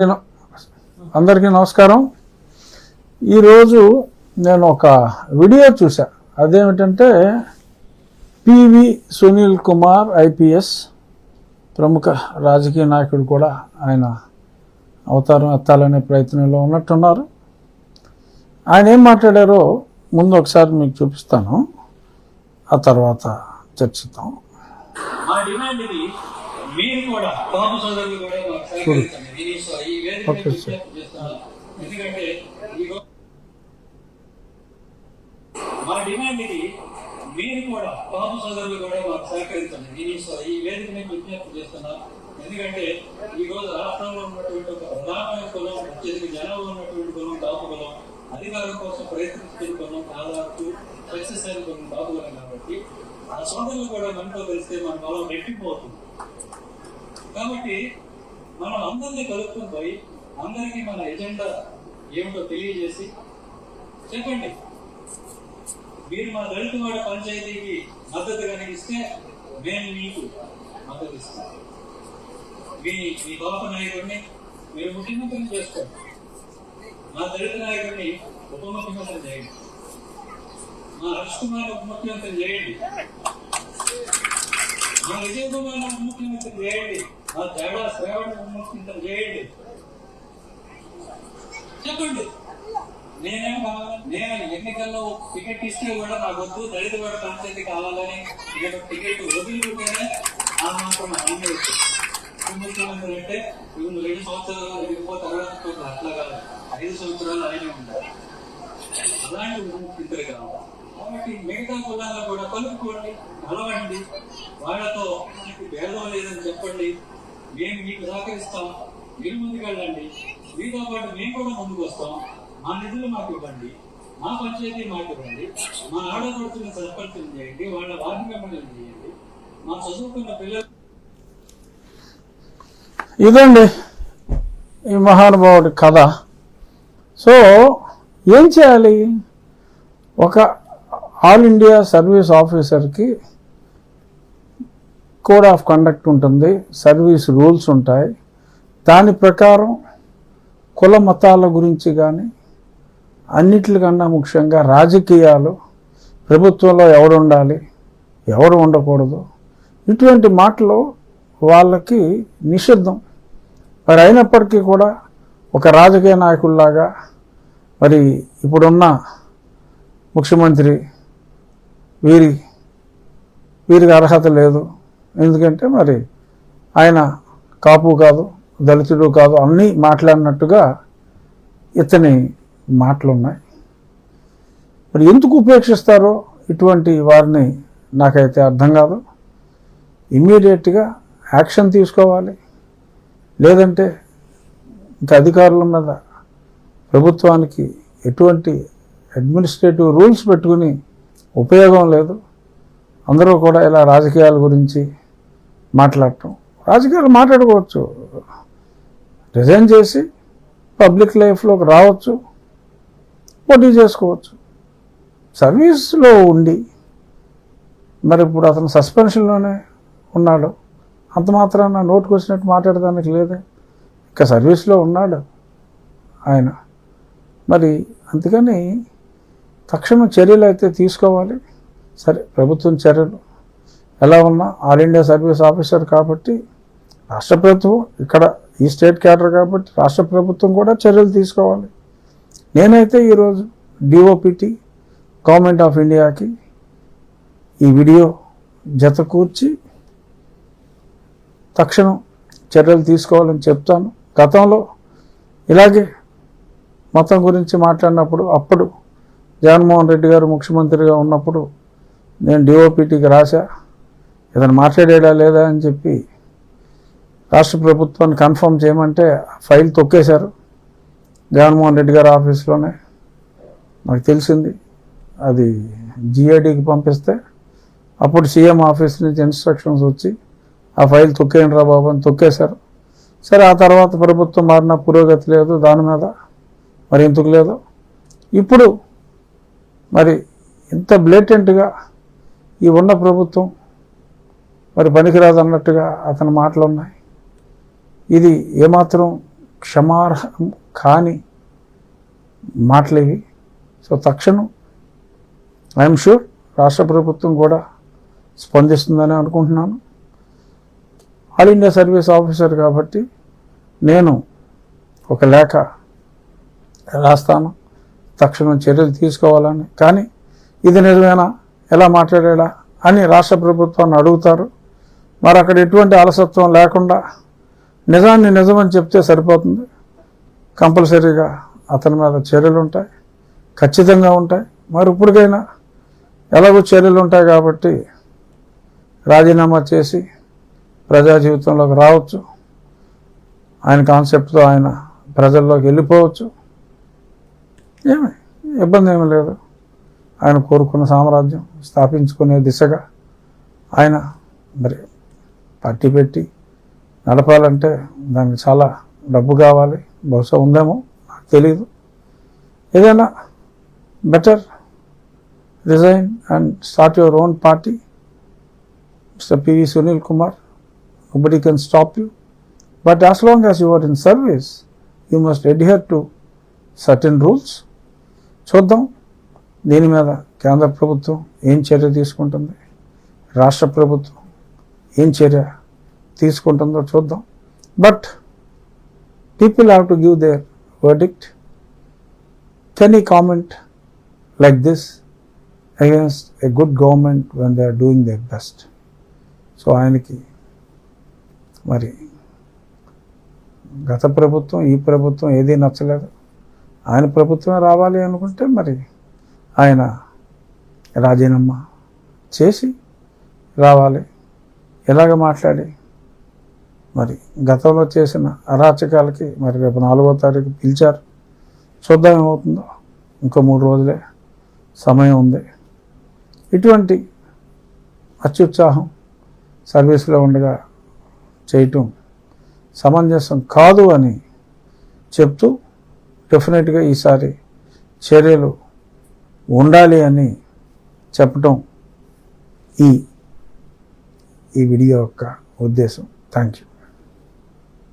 నేను- అందరికీ నమస్కారం. ఈరోజు నేను ఒక వీడియో చూసా అదేమిటంటే పివి సునీల్ కుమార్ ఐపీఎస్ ప్రముఖ రాజకీయ నాయకుడు కూడా ఆయన అవతారం ఎత్తాలనే ప్రయత్నంలో ఉన్నట్టున్నారు. ఆయన ఏం మాట్లాడారో ముందు ఒకసారి మీకు చూపిస్తాను. ఆ తర్వాత చర్చిద్దాం. మా డిమాండ్ ఇది కూడా బాబు కూడా మాకు ఈ వేదిక. ఎందుకంటే ఈ రో- మా డిమాండ్ ఇది. మీరు కూడా బాబు సోదరులు కూడా మాకు సహకరించండి. నేను ఈ వేదిక మీద విజ్ఞప్తి చేస్తున్నాను ఎందుకంటే ఈ రోజు రాష్ట్రంలో ఉన్నటువంటి ఒక ప్రధానమైన కులం అత్యధిక జనాభా ఉన్నటువంటి కులం కాపు కులం. అధికారం కోసం ప్రయత్నిస్తున్న కులం దాదాపు సక్సెస్ అయిన కులం కాపు కులం కాబట్టి ఆ సోదరులు కూడా మనతో కలిస్తే మన బలం రెట్టిపోతుంది కాబట్టి మనం అందరినీ కలుపుకొని పోయి అందరికీ మన ఎజెండా ఏమిటో తెలియజేసి చెప్పండి. మీరు మా దళిత వాడ పంచాయతీకి మద్దతు కలిగిస్తే మేము మీకు మద్దతు ఇస్తాం. మీ మీ బాప నాయకుడిని మీరు ముఖ్యమంత్రిని చేసుకోండి. మా దళిత నాయకుడిని ఉప ముఖ్యమంత్రి చేయండి. మా హర్ష్ కుమార్ ఉప ముఖ్యమంత్రి చేయండి. మా విజయ్ కుమార్ ముఖ్యమంత్రి చేయండి. మా తేడా శ్రావణ ముఖ్యమంత్రి చేయండి. చెప్పండి. నేనేం కావాలి నేను ఎన్నికల్లో టికెట్ ఇస్తే కూడా నాకు వద్దు దళిత కూడా పంచాయతీ కావాలని ఇక్కడ టికెట్ వదులుకుంటేనే ఆ మాత్రం హామీ వచ్చింది ముఖ్యమంత్రి అంటే ఇవన్న రెండు సంవత్సరాలు వెళ్ళిపో తర్వాత చూడు. అట్లా కాదు. ఐదు సంవత్సరాలు ఆయనే ఉండాలి. అలాంటి ఉప ముఖ్యమంత్రి కావాలి. కాబట్టి మిగతా కులాల్లో కూడా కలుపుకోండి కలవండి. వాళ్ళతో మీకు భేదం లేదని చెప్పండి. మేము మీకు సహకరిస్తాం. మీరు ముందుకెళ్ళండి. మీతో పాటు మేము కూడా ముందుకు వస్తాం. మా నిధులు మాకు ఇవ్వండి. మా పంచాయతీ మాకు ఇవ్వండి. మా ఆడపడుతున్న సర్పంచులు చేయండి. వాళ్ళ వార్డు చేయండి. మా చదువుకున్న పిల్లలు ఇదండి ఈ మహానుభావుడి కథ. సో ఏం చేయాలి? ఒక ఆల్ ఇండియా సర్వీస్ ఆఫీసర్కి కోడ్ ఆఫ్ కండక్ట్ ఉంటుంది సర్వీస్ రూల్స్ ఉంటాయి. దాని ప్రకారం కుల మతాల గురించి కానీ అన్నిటికన్నా ముఖ్యంగా రాజకీయాలు ప్రభుత్వంలో ఎవడు ఉండాలి ఎవడు ఉండకూడదు ఇటువంటి మాటలు వాళ్ళకి నిషిద్ధం. మరి అయినప్పటికీ కూడా ఒక రాజకీయ నాయకుల్లాగా మరి ఇప్పుడున్న ముఖ్యమంత్రి వీరి వీరికి అర్హత లేదు. ఎందుకంటే మరి ఆయన కాపు కాదు దళితుడు కాదు అన్నీ మాట్లాడినట్టుగా ఇతని మాటలు ఉన్నాయి మరి ఎందుకు ఉపేక్షిస్తారో ఇటువంటి వారిని నాకైతే అర్థం కాదు. ఇమ్మీడియట్గా యాక్షన్ తీసుకోవాలి. లేదంటే ఇంకా అధికారుల మీద ప్రభుత్వానికి ఎటువంటి అడ్మినిస్ట్రేటివ్ రూల్స్ పెట్టుకుని ఉపయోగం లేదు. అందరూ కూడా ఇలా రాజకీయాల గురించి మాట్లాడటం. రాజకీయాలు మాట్లాడుకోవచ్చు. రిజైన్ చేసి పబ్లిక్ లైఫ్లోకి రావచ్చు. పోటీ చేసుకోవచ్చు. సర్వీస్లో ఉండి మరి ఇప్పుడు అతను సస్పెన్షన్లోనే ఉన్నాడు. అంత మాత్రాన నోటుకు వచ్చినట్టు మాట్లాడడానికి లేదే. ఇంకా సర్వీస్లో ఉన్నాడు ఆయన. మరి అందుకని తక్షణం చర్యలు అయితే తీసుకోవాలి. సరే ప్రభుత్వం చర్యలు. ఎలా ఉన్నా ఆల్ ఇండియా సర్వీస్ ఆఫీసర్ కాబట్టి రాష్ట్ర ప్రభుత్వం ఇక్కడ ఈ స్టేట్ క్యాడర్ కాబట్టి రాష్ట్ర ప్రభుత్వం కూడా చర్యలు తీసుకోవాలి. నేనైతే ఈరోజు డిఓపిటి గవర్నమెంట్ ఆఫ్ ఇండియాకి ఈ వీడియో జత కూర్చి తక్షణం చర్యలు తీసుకోవాలని చెప్తాను. గతంలో ఇలాగే మతం గురించి మాట్లాడినప్పుడు అప్పుడు జగన్మోహన్ రెడ్డి గారు ముఖ్యమంత్రిగా ఉన్నప్పుడు నేను డిఓపిటీకి రాశా. ఇతను మాట్లాడేడా లేదా అని చెప్పి రాష్ట్ర ప్రభుత్వాన్ని కన్ఫర్మ్ చేయమంటే ఫైల్ తొక్కేశారు జగన్మోహన్ రెడ్డి గారు ఆఫీస్లోనే. నాకు తెలిసింది అది జిఐడికి పంపిస్తే అప్పుడు సీఎం ఆఫీస్ నుంచి ఇన్స్ట్రక్షన్స్ వచ్చి ఆ ఫైల్ తొక్కేయండి రా బాబు అని తొక్కేశారు. సరే ఆ తర్వాత ప్రభుత్వం మారిన పురోగతి లేదు దాని మీద. మరి ఎందుకు లేదు? ఇప్పుడు మరి ఇంత బ్లేటెంట్గా ఈ ఉన్న ప్రభుత్వం మరి పనికిరాదు అన్నట్టుగా అతని మాటలు ఉన్నాయి ఇది ఏమాత్రం క్షమార్హం కాని మాటలేవి సో తక్షణం ఐఎమ్ షూర్ రాష్ట్ర ప్రభుత్వం కూడా స్పందిస్తుందని అనుకుంటున్నాను. ఆల్ ఇండియా సర్వీస్ ఆఫీసర్ కాబట్టి నేను ఒక లేఖ రాస్తాను. తక్షణం చర్యలు తీసుకోవాలని. కానీ ఇది నిజమేనా? ఎలా మాట్లాడేలా అని రాష్ట్ర ప్రభుత్వాన్ని అడుగుతారు. మరి అక్కడ ఎటువంటి అలసత్వం లేకుండా నిజాన్ని నిజమని చెప్తే సరిపోతుంది. కంపల్సరీగా అతని మీద చర్యలు ఉంటాయి. ఖచ్చితంగా ఉంటాయి. మరి ఇప్పటికైనా ఎలాగో చర్యలు ఉంటాయి కాబట్టి రాజీనామా చేసి ప్రజా జీవితంలోకి రావచ్చు. ఆయన కాన్సెప్ట్తో ఆయన ప్రజల్లోకి వెళ్ళిపోవచ్చు. ఏమి? ఇబ్బంది ఏమీ లేదు. ఆయన కోరుకున్న సామ్రాజ్యం స్థాపించుకునే దిశగా ఆయన మరి పార్టీ పెట్టి నడపాలంటే దానికి చాలా డబ్బు కావాలి. బహుశా ఉందేమో? నాకు తెలియదు ఏదైనా better resign and start your own party mister PV Sunil Kumar nobody can stop you. But as long as you are in service you must adhere to certain rules. చూద్దాం. దీని మీద కేంద్ర ప్రభుత్వం ఏం చర్య తీసుకుంటుంది? రాష్ట్ర ప్రభుత్వం ఏం చర్య తీసుకుంటుందో చూద్దాం. But people have to give their verdict. Can ఈ comment like this against a good government when they are doing their best so ఆయనకి మరి గత ప్రభుత్వం ఈ ప్రభుత్వం ఏదీ నచ్చలేదు. ఆయన ప్రభుత్వమే రావాలి అనుకుంటే మరి ఆయన రాజీనామా చేసి రావాలి. ఎలాగ మాట్లాడి? మరి గతంలో చేసిన అరాచకాలకి మరి రేపు నాలుగో తారీఖు పిలిచారు. చూద్దాం ఏమవుతుందో. ఇంకో మూడు రోజులే. సమయం ఉంది. ఇటువంటి అత్యుత్సాహం సర్వీస్లో ఉండగా చేయటం సమంజసం కాదు అని చెప్తూ డెఫినెట్గా ఈసారి చర్యలు ఉండాలి అని చెప్పటం ఈ ఈ వీడియో యొక్క ఉద్దేశం. Thank you.